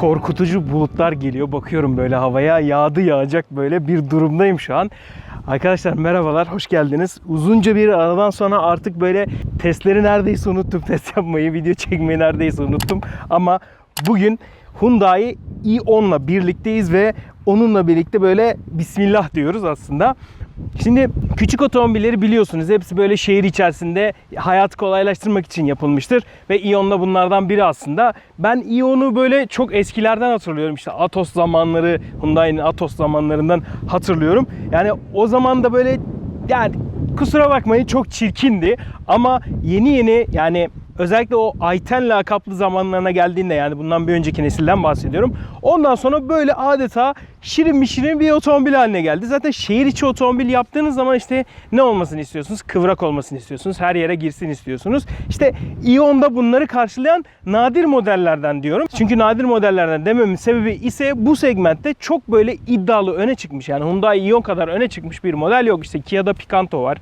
korkutucu bulutlar geliyor. Bakıyorum böyle havaya yağdı yağacak böyle bir durumdayım şu an. Arkadaşlar merhabalar, hoş geldiniz. Uzunca bir aradan sonra artık böyle testleri neredeyse unuttum. Test yapmayı, video çekmeyi neredeyse unuttum. Ama bugün Hyundai i10'la birlikteyiz ve onunla birlikte böyle Bismillah diyoruz aslında. Şimdi küçük otomobilleri biliyorsunuz. Hepsi böyle şehir içerisinde hayatı kolaylaştırmak için yapılmıştır. Ve Ion'da bunlardan biri aslında. Ben Ion'u böyle çok eskilerden hatırlıyorum. İşte Atos zamanları, Hyundai'nin Atos zamanlarından hatırlıyorum. Yani o zaman da böyle yani kusura bakmayın çok çirkindi. Ama yeni yeni yani özellikle o Ayten lakaplı zamanlarına geldiğinde yani bundan bir önceki nesilden bahsediyorum. Ondan sonra böyle adeta şirin bir şirin bir otomobil haline geldi. Zaten şehir içi otomobil yaptığınız zaman işte ne olmasını istiyorsunuz? Kıvrak olmasını istiyorsunuz. Her yere girsin istiyorsunuz. İşte Ion'da bunları karşılayan nadir modellerden diyorum. Çünkü nadir modellerden dememin sebebi ise bu segmentte çok böyle iddialı öne çıkmış. Yani Hyundai Ion kadar öne çıkmış bir model yok. İşte Kia'da Picanto var.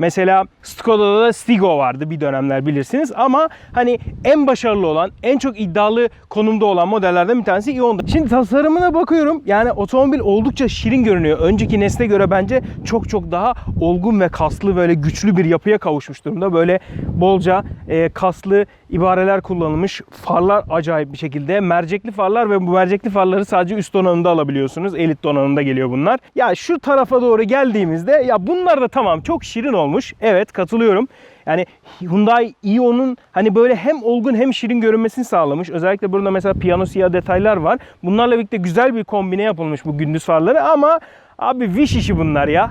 Mesela Skoda'da da Stigo vardı bir dönemler bilirsiniz ama hani en başarılı olan, en çok iddialı konumda olan modellerden bir tanesi Ion'da. Şimdi tasarımına bakıyorum. Yani otomobil oldukça şirin görünüyor. Önceki nesle göre bence çok çok daha olgun ve kaslı böyle güçlü bir yapıya kavuşmuş durumda. Böyle bolca e, kaslı ibareler kullanılmış. Farlar acayip bir şekilde. Mercekli farlar ve bu mercekli farları sadece üst donanımda alabiliyorsunuz. Elit donanımda geliyor bunlar. Ya şu tarafa doğru geldiğimizde ya bunlar da tamam çok şirin olmuş. Evet katılıyorum. Yani Hyundai Ion'un hani böyle hem olgun hem şirin görünmesini sağlamış. Özellikle burada mesela piyano siyah detaylar var. Bunlarla birlikte güzel bir kombine yapılmış bu gündüz farları ama abi wish işi bunlar ya.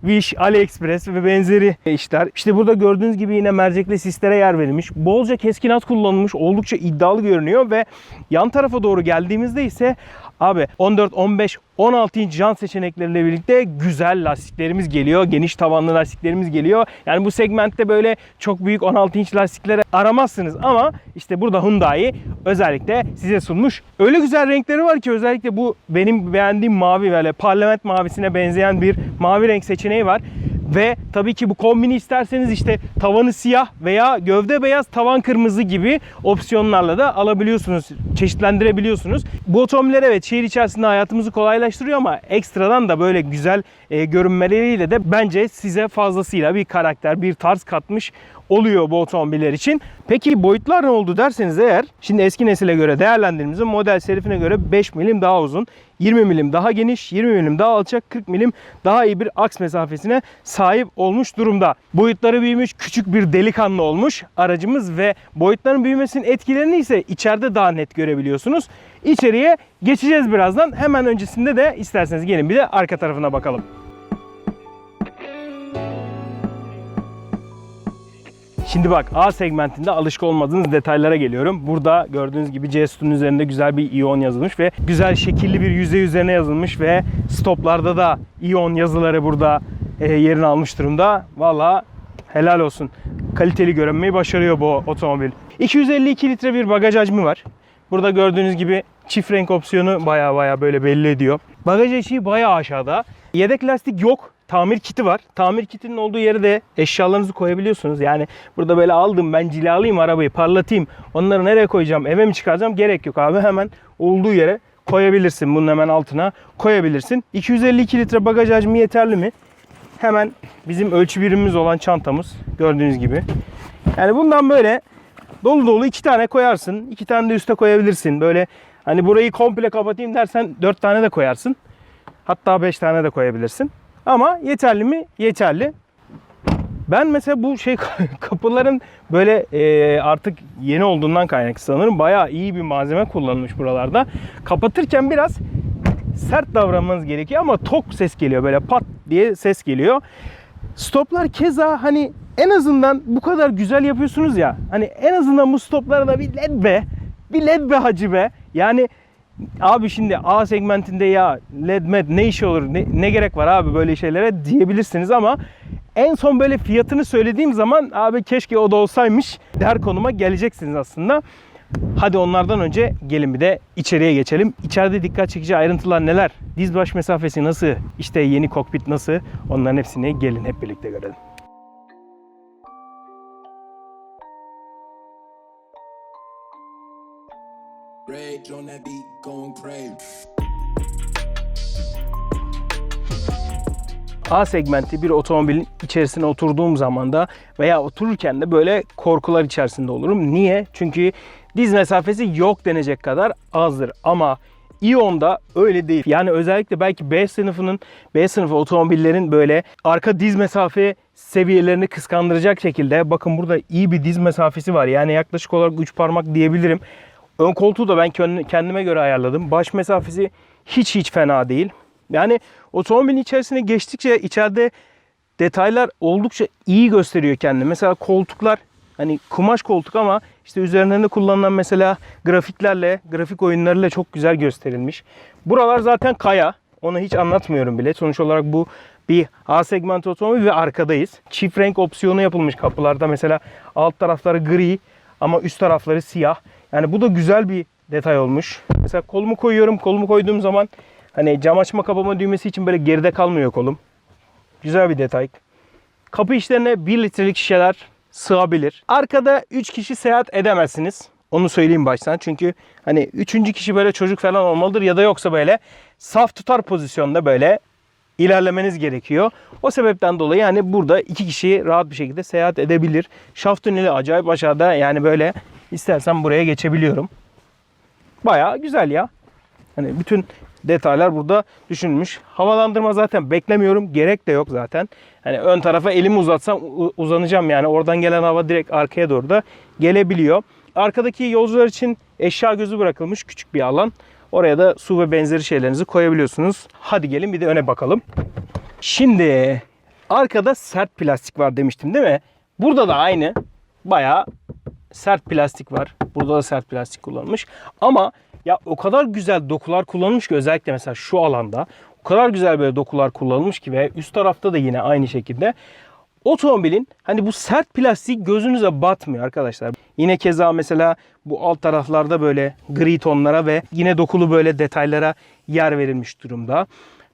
Wish, AliExpress ve benzeri işler. İşte burada gördüğünüz gibi yine mercekli sislere yer verilmiş. Bolca keskinat kullanılmış. Oldukça iddialı görünüyor ve yan tarafa doğru geldiğimizde ise abi 14, 15, 16 inç jant seçenekleriyle birlikte güzel lastiklerimiz geliyor. Geniş tavanlı lastiklerimiz geliyor. Yani bu segmentte böyle çok büyük 16 inç lastikleri aramazsınız ama işte burada Hyundai özellikle size sunmuş. Öyle güzel renkleri var ki özellikle bu benim beğendiğim mavi böyle parlament mavisine benzeyen bir mavi renk seçeneği var. Ve tabii ki bu kombini isterseniz işte tavanı siyah veya gövde beyaz tavan kırmızı gibi opsiyonlarla da alabiliyorsunuz. Çeşitlendirebiliyorsunuz. Bu otomobiller evet şehir içerisinde hayatımızı kolaylaştırıyor ama ekstradan da böyle güzel e, görünmeleriyle de bence size fazlasıyla bir karakter, bir tarz katmış oluyor bu otomobiller için. Peki boyutlar ne oldu derseniz eğer şimdi eski nesile göre değerlendirdiğimizde model serifine göre 5 milim daha uzun, 20 milim daha geniş, 20 milim daha alçak, 40 milim daha iyi bir aks mesafesine sahip olmuş durumda. Boyutları büyümüş, küçük bir delikanlı olmuş aracımız ve boyutların büyümesinin etkilerini ise içeride daha net görebiliyorsunuz. İçeriye geçeceğiz birazdan. Hemen öncesinde de isterseniz gelin bir de arka tarafına bakalım. Şimdi bak A segmentinde alışık olmadığınız detaylara geliyorum. Burada gördüğünüz gibi C sütunun üzerinde güzel bir ion yazılmış ve güzel şekilli bir yüzey üzerine yazılmış ve stoplarda da ion yazıları burada e, yerini almış durumda. Valla helal olsun. Kaliteli görünmeyi başarıyor bu otomobil. 252 litre bir bagaj hacmi var. Burada gördüğünüz gibi çift renk opsiyonu baya baya böyle belli ediyor. Bagaj eşiği baya aşağıda. Yedek lastik yok. Tamir kiti var. Tamir kitinin olduğu yere de eşyalarınızı koyabiliyorsunuz. Yani burada böyle aldım ben cilalayayım arabayı parlatayım. Onları nereye koyacağım eve mi çıkaracağım gerek yok abi. Hemen olduğu yere koyabilirsin. Bunun hemen altına koyabilirsin. 252 litre bagaj hacmi yeterli mi? Hemen bizim ölçü birimimiz olan çantamız gördüğünüz gibi. Yani bundan böyle dolu dolu iki tane koyarsın. iki tane de üste koyabilirsin. Böyle hani burayı komple kapatayım dersen dört tane de koyarsın. Hatta beş tane de koyabilirsin. Ama yeterli mi? Yeterli. Ben mesela bu şey kapıların böyle e, artık yeni olduğundan kaynaklı sanırım bayağı iyi bir malzeme kullanılmış buralarda. Kapatırken biraz sert davranmanız gerekiyor ama tok ses geliyor böyle pat diye ses geliyor. Stoplar keza hani en azından bu kadar güzel yapıyorsunuz ya. Hani en azından bu stoplara da bir led be. Bir led be hacı be. Yani abi şimdi A segmentinde ya led med ne işi olur ne, ne gerek var abi böyle şeylere diyebilirsiniz ama en son böyle fiyatını söylediğim zaman abi keşke o da olsaymış der konuma geleceksiniz aslında. Hadi onlardan önce gelin bir de içeriye geçelim. İçeride dikkat çekici ayrıntılar neler? Diz baş mesafesi nasıl? İşte yeni kokpit nasıl? Onların hepsini gelin hep birlikte görelim. Rage on that beat, gon' crazy. A segmenti bir otomobilin içerisine oturduğum zaman da veya otururken de böyle korkular içerisinde olurum. Niye? Çünkü diz mesafesi yok denecek kadar azdır. Ama İon'da öyle değil. Yani özellikle belki B sınıfının B sınıfı otomobillerin böyle arka diz mesafe seviyelerini kıskandıracak şekilde bakın burada iyi bir diz mesafesi var. Yani yaklaşık olarak 3 parmak diyebilirim. Ön koltuğu da ben kendime göre ayarladım. Baş mesafesi hiç hiç fena değil. Yani otomobilin içerisine geçtikçe içeride detaylar oldukça iyi gösteriyor kendini. Mesela koltuklar hani kumaş koltuk ama işte üzerlerinde kullanılan mesela grafiklerle, grafik oyunlarıyla çok güzel gösterilmiş. Buralar zaten kaya. Onu hiç anlatmıyorum bile. Sonuç olarak bu bir A segment otomobil ve arkadayız. Çift renk opsiyonu yapılmış kapılarda. Mesela alt tarafları gri ama üst tarafları siyah. Yani bu da güzel bir detay olmuş. Mesela kolumu koyuyorum. Kolumu koyduğum zaman hani cam açma kapama düğmesi için böyle geride kalmıyor kolum. Güzel bir detay. Kapı içlerine 1 litrelik şişeler sığabilir. Arkada 3 kişi seyahat edemezsiniz. Onu söyleyeyim baştan. Çünkü hani üçüncü kişi böyle çocuk falan olmalıdır ya da yoksa böyle saf tutar pozisyonda böyle ilerlemeniz gerekiyor. O sebepten dolayı yani burada iki kişi rahat bir şekilde seyahat edebilir. Şaft tüneli acayip aşağıda yani böyle istersen buraya geçebiliyorum. Baya güzel ya. Hani bütün detaylar burada düşünülmüş. Havalandırma zaten beklemiyorum. Gerek de yok zaten. Hani ön tarafa elimi uzatsam uzanacağım yani. Oradan gelen hava direkt arkaya doğru da gelebiliyor. Arkadaki yolcular için eşya gözü bırakılmış küçük bir alan. Oraya da su ve benzeri şeylerinizi koyabiliyorsunuz. Hadi gelin bir de öne bakalım. Şimdi arkada sert plastik var demiştim değil mi? Burada da aynı. Bayağı sert plastik var. Burada da sert plastik kullanılmış. Ama ya o kadar güzel dokular kullanılmış ki özellikle mesela şu alanda o kadar güzel böyle dokular kullanılmış ki ve üst tarafta da yine aynı şekilde otomobilin hani bu sert plastik gözünüze batmıyor arkadaşlar. Yine keza mesela bu alt taraflarda böyle gri tonlara ve yine dokulu böyle detaylara yer verilmiş durumda.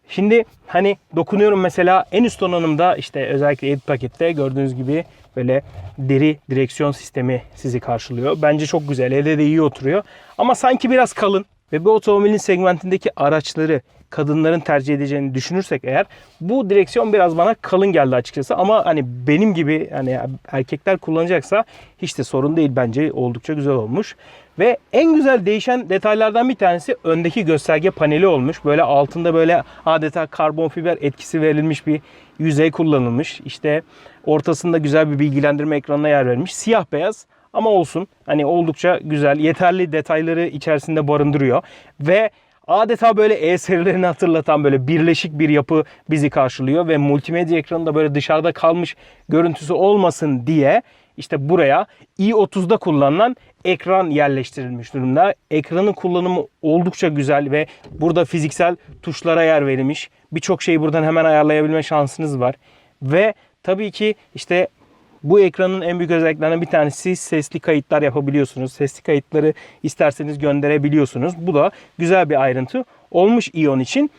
Şimdi hani dokunuyorum mesela en üst donanımda işte özellikle edit pakette gördüğünüz gibi böyle deri direksiyon sistemi sizi karşılıyor. Bence çok güzel. Elde de iyi oturuyor. Ama sanki biraz kalın. Ve bu otomobilin segmentindeki araçları kadınların tercih edeceğini düşünürsek eğer bu direksiyon biraz bana kalın geldi açıkçası ama hani benim gibi hani erkekler kullanacaksa hiç de sorun değil bence oldukça güzel olmuş. Ve en güzel değişen detaylardan bir tanesi öndeki gösterge paneli olmuş. Böyle altında böyle adeta karbon fiber etkisi verilmiş bir yüzey kullanılmış. İşte ortasında güzel bir bilgilendirme ekranına yer vermiş. Siyah beyaz ama olsun. Hani oldukça güzel, yeterli detayları içerisinde barındırıyor. Ve adeta böyle E serilerini hatırlatan böyle birleşik bir yapı bizi karşılıyor. Ve multimedya ekranında böyle dışarıda kalmış görüntüsü olmasın diye işte buraya i30'da kullanılan ekran yerleştirilmiş durumda. Ekranın kullanımı oldukça güzel ve burada fiziksel tuşlara yer verilmiş. Birçok şeyi buradan hemen ayarlayabilme şansınız var. Ve tabii ki işte bu ekranın en büyük özelliklerinden bir tanesi sesli kayıtlar yapabiliyorsunuz. Sesli kayıtları isterseniz gönderebiliyorsunuz. Bu da güzel bir ayrıntı olmuş Ion için.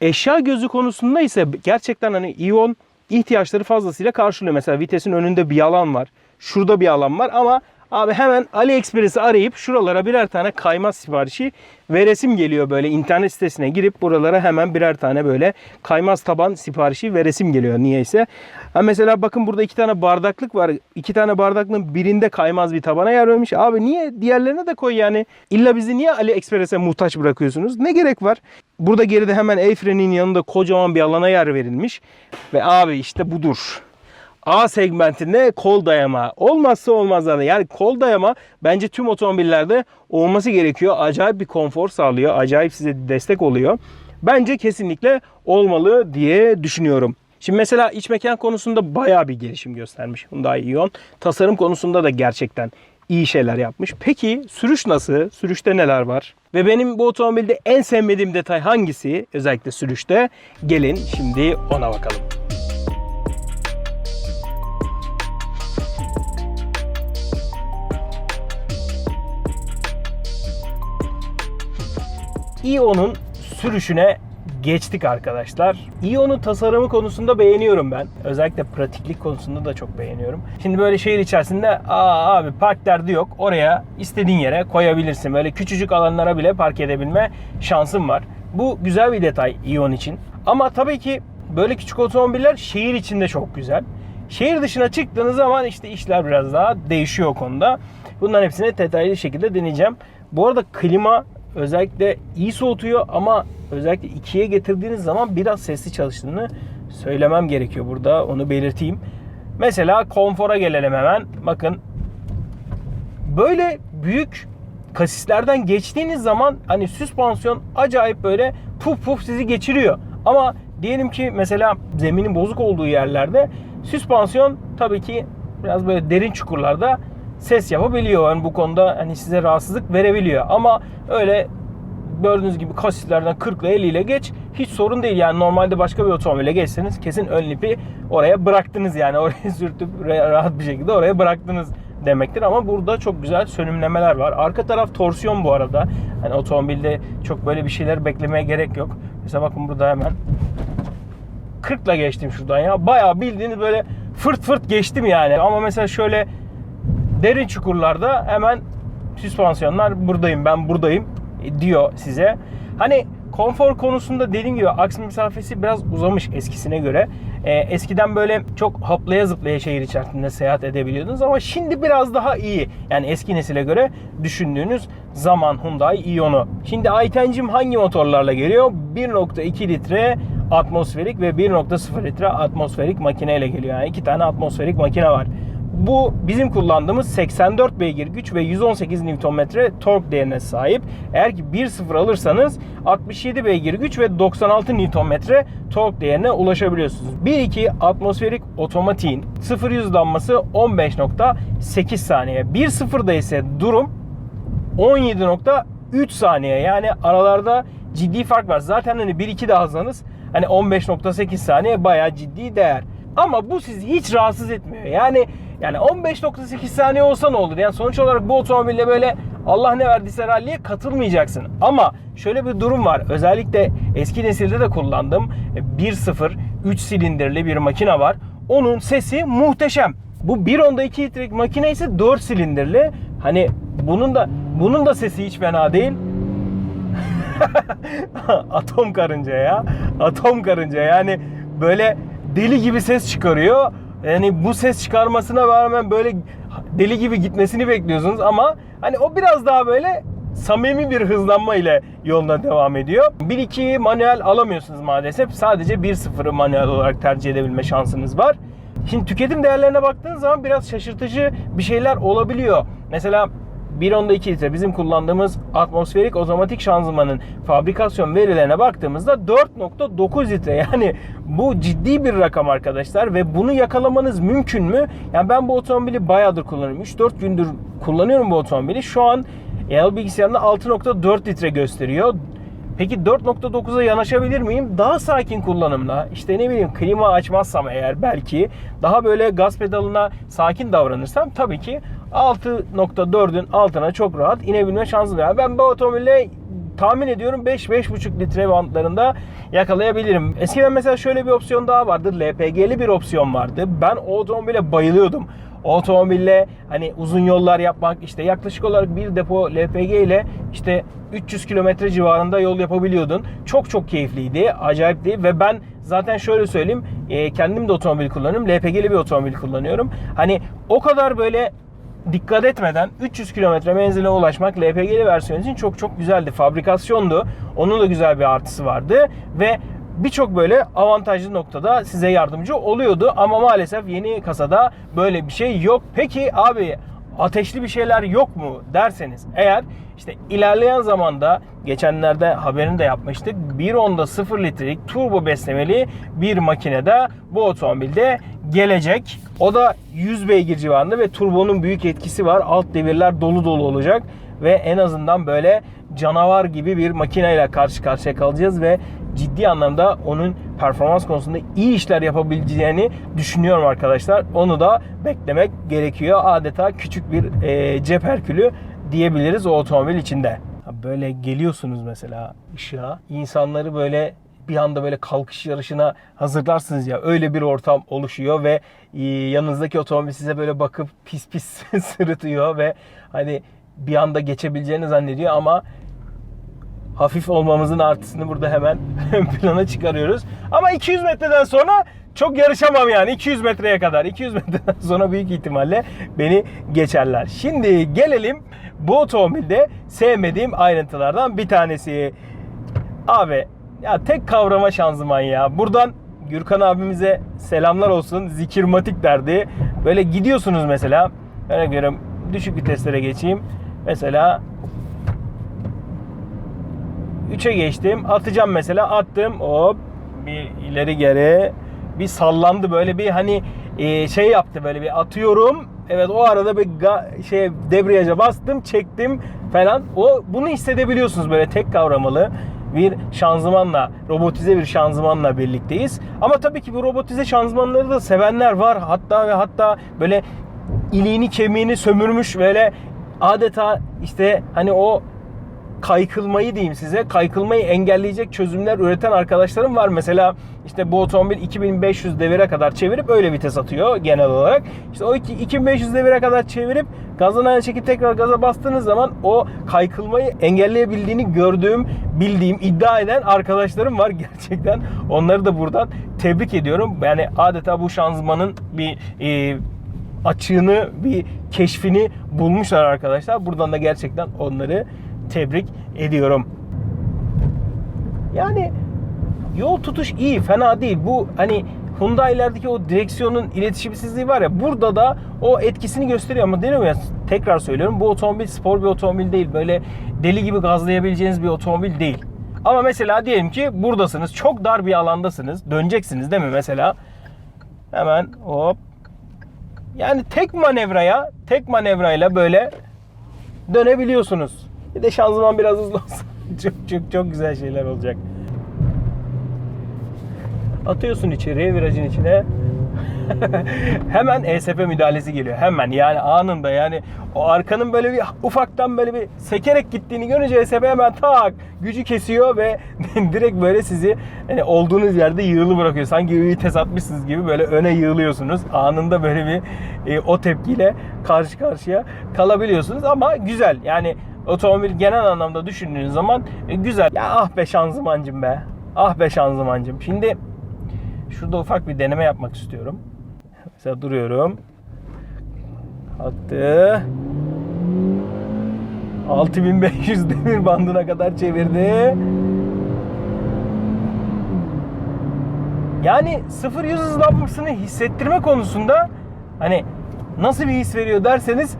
Eşya gözü konusunda ise gerçekten hani Ion ihtiyaçları fazlasıyla karşılıyor. Mesela vitesin önünde bir alan var. Şurada bir alan var ama Abi hemen AliExpress'i arayıp şuralara birer tane kaymaz siparişi veresim geliyor böyle internet sitesine girip buralara hemen birer tane böyle kaymaz taban siparişi veresim geliyor niyeyse. Ha mesela bakın burada iki tane bardaklık var. İki tane bardaklığın birinde kaymaz bir tabana yer vermiş. Abi niye diğerlerine de koy yani. İlla bizi niye AliExpress'e muhtaç bırakıyorsunuz? Ne gerek var? Burada geride hemen el yanında kocaman bir alana yer verilmiş. Ve abi işte budur. A segmentinde kol dayama. Olmazsa olmazlardan. Yani kol dayama bence tüm otomobillerde olması gerekiyor. Acayip bir konfor sağlıyor. Acayip size destek oluyor. Bence kesinlikle olmalı diye düşünüyorum. Şimdi mesela iç mekan konusunda bayağı bir gelişim göstermiş Hyundai Ion. Tasarım konusunda da gerçekten iyi şeyler yapmış. Peki sürüş nasıl? Sürüşte neler var? Ve benim bu otomobilde en sevmediğim detay hangisi? Özellikle sürüşte. Gelin şimdi ona bakalım. Ion'un sürüşüne geçtik arkadaşlar. Ion'un tasarımı konusunda beğeniyorum ben. Özellikle pratiklik konusunda da çok beğeniyorum. Şimdi böyle şehir içerisinde aa abi park derdi yok. Oraya istediğin yere koyabilirsin. Böyle küçücük alanlara bile park edebilme şansın var. Bu güzel bir detay Ion için. Ama tabii ki böyle küçük otomobiller şehir içinde çok güzel. Şehir dışına çıktığınız zaman işte işler biraz daha değişiyor o konuda. Bunların hepsini detaylı şekilde deneyeceğim. Bu arada klima özellikle iyi soğutuyor ama özellikle ikiye getirdiğiniz zaman biraz sesli çalıştığını söylemem gerekiyor burada. Onu belirteyim. Mesela konfora gelelim hemen. Bakın böyle büyük kasislerden geçtiğiniz zaman hani süspansiyon acayip böyle puf puf sizi geçiriyor. Ama diyelim ki mesela zeminin bozuk olduğu yerlerde süspansiyon tabii ki biraz böyle derin çukurlarda ses yapabiliyor. Yani bu konuda hani size rahatsızlık verebiliyor. Ama öyle gördüğünüz gibi kasislerden 40 ile 50 ile geç hiç sorun değil. Yani normalde başka bir otomobile geçseniz kesin ön lipi oraya bıraktınız yani oraya sürtüp rahat bir şekilde oraya bıraktınız demektir. Ama burada çok güzel sönümlemeler var. Arka taraf torsiyon bu arada. Hani otomobilde çok böyle bir şeyler beklemeye gerek yok. Mesela bakın burada hemen 40 ile geçtim şuradan ya. Bayağı bildiğiniz böyle fırt fırt geçtim yani. Ama mesela şöyle derin çukurlarda hemen süspansiyonlar buradayım ben buradayım diyor size. Hani konfor konusunda dediğim gibi aks mesafesi biraz uzamış eskisine göre. Ee, eskiden böyle çok hoplaya zıplaya şehir içerisinde seyahat edebiliyordunuz ama şimdi biraz daha iyi. Yani eski nesile göre düşündüğünüz zaman Hyundai Ion'u. Şimdi Aytencim hangi motorlarla geliyor? 1.2 litre atmosferik ve 1.0 litre atmosferik makineyle geliyor. Yani iki tane atmosferik makine var. Bu bizim kullandığımız 84 beygir güç ve 118 Nm tork değerine sahip. Eğer ki 1.0 alırsanız 67 beygir güç ve 96 Nm tork değerine ulaşabiliyorsunuz. 1.2 atmosferik otomatiğin 0 hızlanması 15.8 saniye. 1.0'da ise durum 17.3 saniye. Yani aralarda ciddi fark var. Zaten hani 1-2 daha hızlanız hani 15.8 saniye bayağı ciddi değer. Ama bu sizi hiç rahatsız etmiyor. Yani yani 15.8 saniye olsa ne olur? Yani sonuç olarak bu otomobille böyle Allah ne verdiyse ralliye katılmayacaksın. Ama şöyle bir durum var. Özellikle eski nesilde de kullandım. 1.0 3 silindirli bir makine var. Onun sesi muhteşem. Bu 1.10'da 2 litrelik makine ise 4 silindirli. Hani bunun da bunun da sesi hiç fena değil. Atom karınca ya. Atom karınca yani böyle deli gibi ses çıkarıyor. Yani bu ses çıkarmasına rağmen böyle deli gibi gitmesini bekliyorsunuz ama hani o biraz daha böyle samimi bir hızlanma ile yoluna devam ediyor. 1-2 manuel alamıyorsunuz maalesef. Sadece 1-0'ı manuel olarak tercih edebilme şansınız var. Şimdi tüketim değerlerine baktığınız zaman biraz şaşırtıcı bir şeyler olabiliyor. Mesela 1.10'da 2 litre bizim kullandığımız atmosferik otomatik şanzımanın fabrikasyon verilerine baktığımızda 4.9 litre. Yani bu ciddi bir rakam arkadaşlar ve bunu yakalamanız mümkün mü? Yani ben bu otomobili bayağıdır kullanıyorum. 3-4 gündür kullanıyorum bu otomobili. Şu an el bilgisayarında 6.4 litre gösteriyor. Peki 4.9'a yanaşabilir miyim? Daha sakin kullanımla işte ne bileyim klima açmazsam eğer belki daha böyle gaz pedalına sakin davranırsam tabii ki 6.4'ün altına çok rahat inebilme şansım var. Ben bu otomobille tahmin ediyorum 5-5.5 litre bantlarında yakalayabilirim. Eskiden mesela şöyle bir opsiyon daha vardı. LPG'li bir opsiyon vardı. Ben o otomobile bayılıyordum. O otomobille hani uzun yollar yapmak işte yaklaşık olarak bir depo LPG ile işte 300 kilometre civarında yol yapabiliyordun. Çok çok keyifliydi, acayipti ve ben zaten şöyle söyleyeyim e, kendim de otomobil kullanıyorum. LPG'li bir otomobil kullanıyorum. Hani o kadar böyle dikkat etmeden 300 kilometre menzile ulaşmak LPG'li versiyon için çok çok güzeldi. Fabrikasyondu. Onun da güzel bir artısı vardı ve birçok böyle avantajlı noktada size yardımcı oluyordu ama maalesef yeni kasada böyle bir şey yok. Peki abi ateşli bir şeyler yok mu derseniz eğer işte ilerleyen zamanda geçenlerde haberini de yapmıştık. 1.10'da 0 litrelik turbo beslemeli bir makinede bu otomobilde gelecek. O da 100 beygir civarında ve turbonun büyük etkisi var. Alt devirler dolu dolu olacak ve en azından böyle canavar gibi bir makineyle karşı karşıya kalacağız ve ciddi anlamda onun performans konusunda iyi işler yapabileceğini düşünüyorum arkadaşlar. Onu da beklemek gerekiyor. Adeta küçük bir e, cep diyebiliriz o otomobil içinde. Böyle geliyorsunuz mesela ışığa. İnsanları böyle bir anda böyle kalkış yarışına hazırlarsınız ya öyle bir ortam oluşuyor ve e, yanınızdaki otomobil size böyle bakıp pis pis sırıtıyor ve hani bir anda geçebileceğini zannediyor ama hafif olmamızın artısını burada hemen plana çıkarıyoruz. Ama 200 metreden sonra çok yarışamam yani 200 metreye kadar. 200 metreden sonra büyük ihtimalle beni geçerler. Şimdi gelelim bu otomobilde sevmediğim ayrıntılardan bir tanesi. Abi ya tek kavrama şanzıman ya. Buradan Gürkan abimize selamlar olsun. Zikirmatik derdi. Böyle gidiyorsunuz mesela. Örnek veriyorum düşük viteslere geçeyim. Mesela 3'e geçtim. Atacağım mesela. Attım. Hop. Bir ileri geri. Bir sallandı böyle bir hani e, şey yaptı böyle bir atıyorum. Evet o arada bir ga- şey debriyaja bastım, çektim falan. O bunu hissedebiliyorsunuz böyle tek kavramalı bir şanzımanla, robotize bir şanzımanla birlikteyiz. Ama tabii ki bu robotize şanzımanları da sevenler var. Hatta ve hatta böyle iliğini kemiğini sömürmüş böyle adeta işte hani o kaykılmayı diyeyim size. Kaykılmayı engelleyecek çözümler üreten arkadaşlarım var. Mesela işte bu otomobil 2500 devire kadar çevirip öyle vites atıyor genel olarak. İşte o iki- 2500 devire kadar çevirip gazdan ayağını çekip tekrar gaza bastığınız zaman o kaykılmayı engelleyebildiğini gördüğüm, bildiğim, iddia eden arkadaşlarım var gerçekten. Onları da buradan tebrik ediyorum. Yani adeta bu şanzımanın bir e, açığını, bir keşfini bulmuşlar arkadaşlar. Buradan da gerçekten onları tebrik ediyorum. Yani yol tutuş iyi, fena değil. Bu hani Hyundai'lerdeki o direksiyonun iletişimsizliği var ya burada da o etkisini gösteriyor ama diyorum ya tekrar söylüyorum bu otomobil spor bir otomobil değil. Böyle deli gibi gazlayabileceğiniz bir otomobil değil. Ama mesela diyelim ki buradasınız. Çok dar bir alandasınız. Döneceksiniz değil mi mesela? Hemen hop. Yani tek manevraya, tek manevrayla böyle dönebiliyorsunuz. Bir de şanzıman biraz hızlı olsa çok çok çok güzel şeyler olacak. Atıyorsun içeriye virajın içine. hemen ESP müdahalesi geliyor. Hemen yani anında yani o arkanın böyle bir ufaktan böyle bir sekerek gittiğini görünce ESP hemen tak gücü kesiyor ve direkt böyle sizi hani olduğunuz yerde yığılı bırakıyor. Sanki vites atmışsınız gibi böyle öne yığılıyorsunuz. Anında böyle bir e, o tepkiyle karşı karşıya kalabiliyorsunuz ama güzel. Yani otomobil genel anlamda düşündüğünüz zaman e, güzel. Ya ah be şanzımancım be. Ah be şanzımancım. Şimdi şurada ufak bir deneme yapmak istiyorum. Mesela duruyorum. Kalktı. 6500 demir bandına kadar çevirdi. Yani 0-100 hızlanmasını hissettirme konusunda hani nasıl bir his veriyor derseniz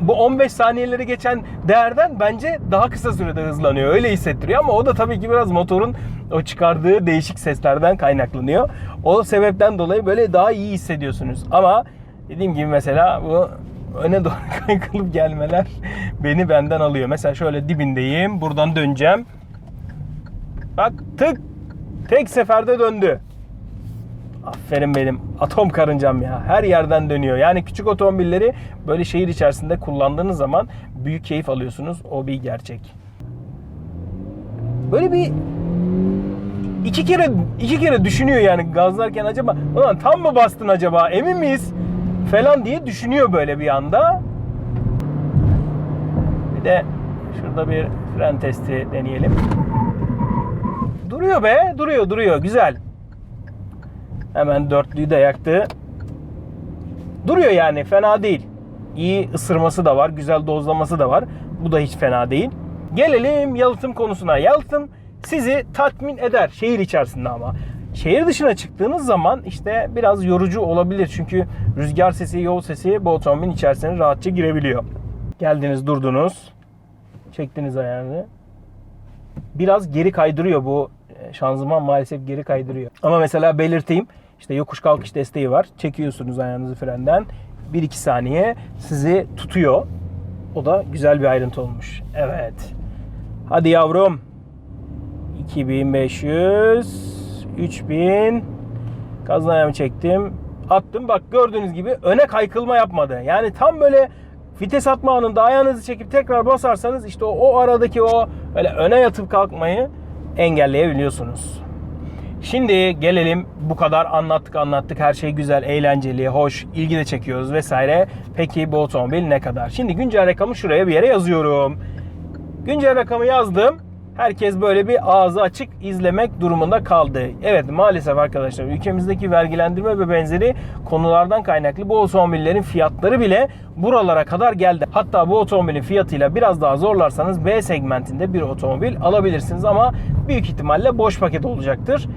bu 15 saniyeleri geçen değerden bence daha kısa sürede hızlanıyor. Öyle hissettiriyor ama o da tabii ki biraz motorun o çıkardığı değişik seslerden kaynaklanıyor. O sebepten dolayı böyle daha iyi hissediyorsunuz. Ama dediğim gibi mesela bu öne doğru kaykılıp gelmeler beni benden alıyor. Mesela şöyle dibindeyim. Buradan döneceğim. Bak tık tek seferde döndü. Aferin benim atom karıncam ya. Her yerden dönüyor. Yani küçük otomobilleri böyle şehir içerisinde kullandığınız zaman büyük keyif alıyorsunuz. O bir gerçek. Böyle bir iki kere iki kere düşünüyor yani gazlarken acaba ulan tam mı bastın acaba emin miyiz falan diye düşünüyor böyle bir anda. Bir de şurada bir fren testi deneyelim. Duruyor be, duruyor, duruyor. Güzel. Hemen dörtlüyü de yaktı. Duruyor yani fena değil. İyi ısırması da var, güzel dozlaması da var. Bu da hiç fena değil. Gelelim yalıtım konusuna. Yalıtım sizi tatmin eder şehir içerisinde ama. Şehir dışına çıktığınız zaman işte biraz yorucu olabilir. Çünkü rüzgar sesi, yol sesi bu otomobilin içerisine rahatça girebiliyor. Geldiniz, durdunuz. Çektiniz ayağını. Biraz geri kaydırıyor bu e, şanzıman maalesef geri kaydırıyor. Ama mesela belirteyim. İşte yokuş kalkış desteği var. Çekiyorsunuz ayağınızı frenden. 1-2 saniye sizi tutuyor. O da güzel bir ayrıntı olmuş. Evet. Hadi yavrum. 2500 3000 Gazdan ayağımı çektim. Attım. Bak gördüğünüz gibi öne kaykılma yapmadı. Yani tam böyle vites atma anında ayağınızı çekip tekrar basarsanız işte o, o aradaki o öyle öne yatıp kalkmayı engelleyebiliyorsunuz. Şimdi gelelim bu kadar anlattık anlattık her şey güzel, eğlenceli, hoş, ilgi de çekiyoruz vesaire. Peki bu otomobil ne kadar? Şimdi güncel rakamı şuraya bir yere yazıyorum. Güncel rakamı yazdım. Herkes böyle bir ağzı açık izlemek durumunda kaldı. Evet maalesef arkadaşlar ülkemizdeki vergilendirme ve benzeri konulardan kaynaklı bu otomobillerin fiyatları bile buralara kadar geldi. Hatta bu otomobilin fiyatıyla biraz daha zorlarsanız B segmentinde bir otomobil alabilirsiniz ama büyük ihtimalle boş paket olacaktır.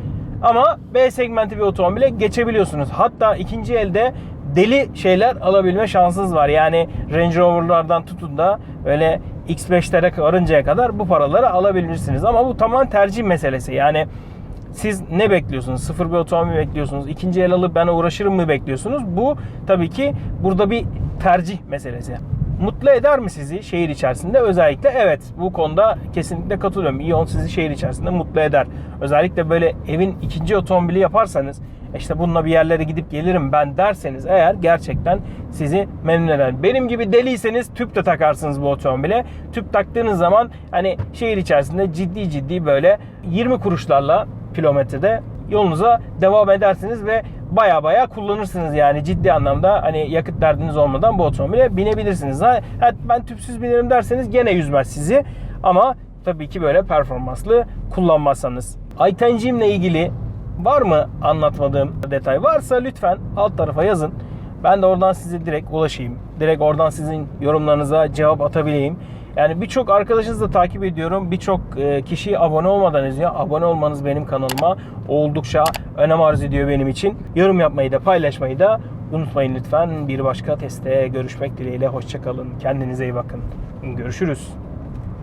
Ama B segmenti bir otomobile geçebiliyorsunuz. Hatta ikinci elde deli şeyler alabilme şansınız var. Yani Range Rover'lardan tutun da öyle X5'lere varıncaya kadar bu paraları alabilirsiniz. Ama bu tamamen tercih meselesi. Yani siz ne bekliyorsunuz? Sıfır bir otomobil bekliyorsunuz? İkinci el alıp ben uğraşırım mı bekliyorsunuz? Bu tabii ki burada bir tercih meselesi. Mutlu eder mi sizi şehir içerisinde? Özellikle evet bu konuda kesinlikle katılıyorum. İyon sizi şehir içerisinde mutlu eder. Özellikle böyle evin ikinci otomobili yaparsanız işte bununla bir yerlere gidip gelirim ben derseniz eğer gerçekten sizi memnun eder. Benim gibi deliyseniz tüp de takarsınız bu otomobile. Tüp taktığınız zaman hani şehir içerisinde ciddi ciddi böyle 20 kuruşlarla kilometrede yolunuza devam edersiniz ve baya baya kullanırsınız yani ciddi anlamda hani yakıt derdiniz olmadan bu otomobile binebilirsiniz. Ha, ben tüpsüz binerim derseniz gene yüzmez sizi ama tabii ki böyle performanslı kullanmazsanız. Aytenciğimle ilgili var mı anlatmadığım detay varsa lütfen alt tarafa yazın. Ben de oradan size direkt ulaşayım. Direkt oradan sizin yorumlarınıza cevap atabileyim. Yani birçok arkadaşınızı da takip ediyorum. Birçok e, kişi abone olmadan izliyor. Abone olmanız benim kanalıma oldukça önem arz ediyor benim için. Yorum yapmayı da paylaşmayı da unutmayın lütfen. Bir başka teste görüşmek dileğiyle. Hoşçakalın. Kendinize iyi bakın. Görüşürüz.